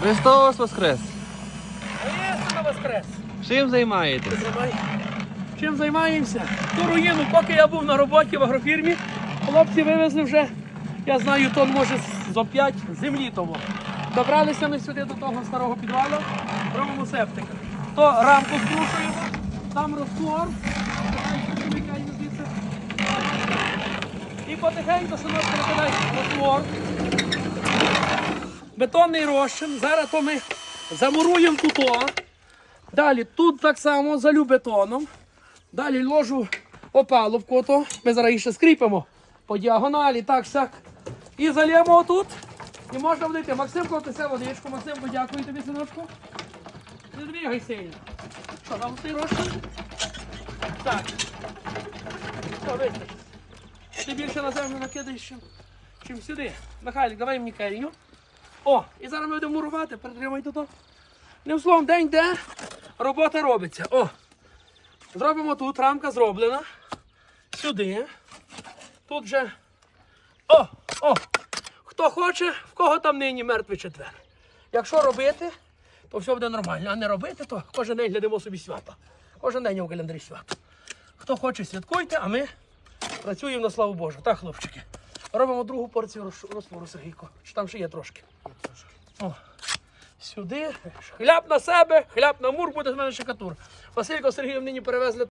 Христос Воскрес! На воскрес! Чим займаєтесь? Чим займаємося? Ту руїну, поки я був на роботі в агрофірмі, хлопці вивезли вже, я знаю, тон може зо 5 землі тому. Добралися ми сюди до того старого підвалу, робимо септик. То рамку скрушуємо, там розтвор, і потихеньку синок перекидаємо розтвор. Бетонний розчин. Зараз то ми замуруємо тут. Далі тут так само залю бетоном. Далі ложу опалубку, то ми зараз ще скріпимо по діагоналі, так сяк. І зальємо отут. І можна влити. Максимко, ти водичку. Максимко, дякую тобі, синочку. Не двигай сильно. Що, нам ти розчин? Так. Що, вистачить. Ти більше на землю накидаєш, чим, сюди. Михайлик, давай мені керіню. О, і зараз ми будемо мурувати, притримайте то. Ним словом, день де робота робиться. О, зробимо тут, рамка зроблена. Сюди. Тут же. О! О! Хто хоче, в кого там нині мертвий четвер. Якщо робити, то все буде нормально. А не робити, то кожен день глядимо собі свято. Кожен день у календарі свято. Хто хоче, святкуйте, а ми працюємо на славу Божу. Так, хлопчики. Робимо другу порцію роз- розтвору, Сергійко. Чи там ще є трошки? О, сюди. Хляб на себе, хляб на мур, буде з мене шикатур. Василько Сергіїв нині перевезли